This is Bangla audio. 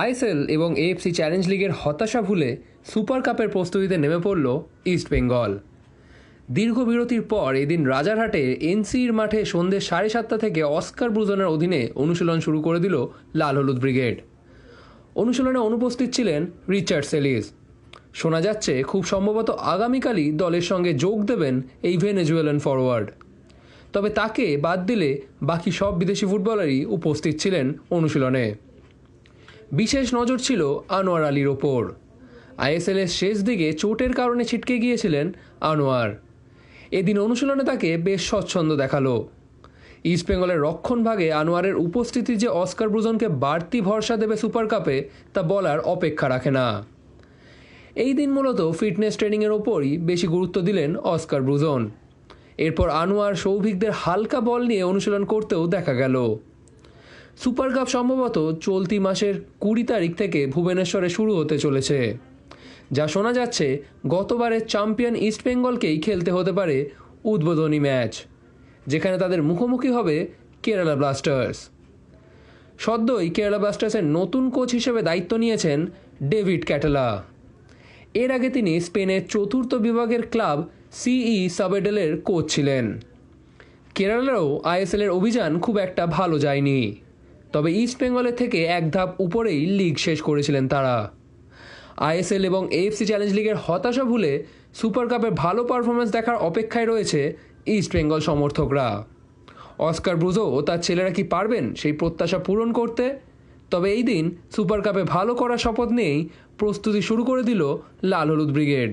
আইএসএল এবং এএফসি চ্যালেঞ্জ লিগের হতাশা ভুলে সুপার কাপের প্রস্তুতিতে নেমে পড়ল ইস্ট বেঙ্গল। দীর্ঘ বিরতির পর এদিন রাজারহাটে এনসির মাঠে সন্ধ্যে সাড়ে সাতটা থেকে অস্কার ব্রুজনের অধীনে অনুশীলন শুরু করে দিল লাল হলুদ ব্রিগেড। অনুশীলনে অনুপস্থিত ছিলেন রিচার্ড সেলিস। শোনা যাচ্ছে, খুব সম্ভবত আগামীকালই দলের সঙ্গে যোগ দেবেন এই ভেনেজুয়েলান ফরওয়ার্ড তবে তাকে বাদ দিলে বাকি সব বিদেশি ফুটবলারই উপস্থিত ছিলেন অনুশীলনে। বিশেষ নজর ছিল আনোয়ার আলীর ওপর। আইএসএলের শেষ দিকে চোটের কারণে ছিটকে গিয়েছিলেন আনোয়ার। এদিন অনুশীলনে তাকে বেশ স্বচ্ছন্দ দেখাল। ইস্ট ইস্টবেঙ্গলের রক্ষণভাগে আনোয়ারের উপস্থিতি যে অস্কার ব্রুজনকে বাড়তি ভরসা দেবে সুপার কাপে, তা বলার অপেক্ষা রাখে না। এই দিন মূলত ফিটনেস ট্রেনিংয়ের ওপরই বেশি গুরুত্ব দিলেন অস্কার ব্রুজন। এরপর আনোয়ার সৌভিকদের হালকা বল নিয়ে অনুশীলন করতেও দেখা গেল। সুপার কাপ সম্ভবত চলতি মাসের কুড়ি তারিখ থেকে ভুবনেশ্বরে শুরু হতে চলেছে। যা শোনা যাচ্ছে, গতবারের চ্যাম্পিয়ন ইস্টবেঙ্গলকেই খেলতে হতে পারে উদ্বোধনী ম্যাচ, যেখানে তাদের মুখোমুখি হবে কেরালা ব্লাস্টার্স। সদ্যই কেরালা ব্লাস্টার্সের নতুন কোচ হিসেবে দায়িত্ব নিয়েছেন ডেভিড ক্যাটেলা। এর আগে তিনি স্পেনের চতুর্থ বিভাগের ক্লাব সিই সাবেডেলের কোচ ছিলেন। কেরালারও আইএসএলের অভিযান খুব একটা ভালো যায়নি। তবে ইস্ট বেঙ্গলের থেকে এক ধাপ উপরেই লিগ শেষ করেছিলেন তারা। আইএসএল এবং এএফসি চ্যালেঞ্জ লিগের হতাশা ভুলে সুপার কাপের ভালো পারফরমেন্স দেখার অপেক্ষায় রয়েছে ইস্ট বেঙ্গল সমর্থকরা। অস্কার ব্রুজো ও তার ছেলেরা কি পারবেন সেই প্রত্যাশা পূরণ করতে? তবে এই দিন সুপার কাপে ভালো করার শপথ নিয়েই প্রস্তুতি শুরু করে দিল লাল হলুদ ব্রিগেড।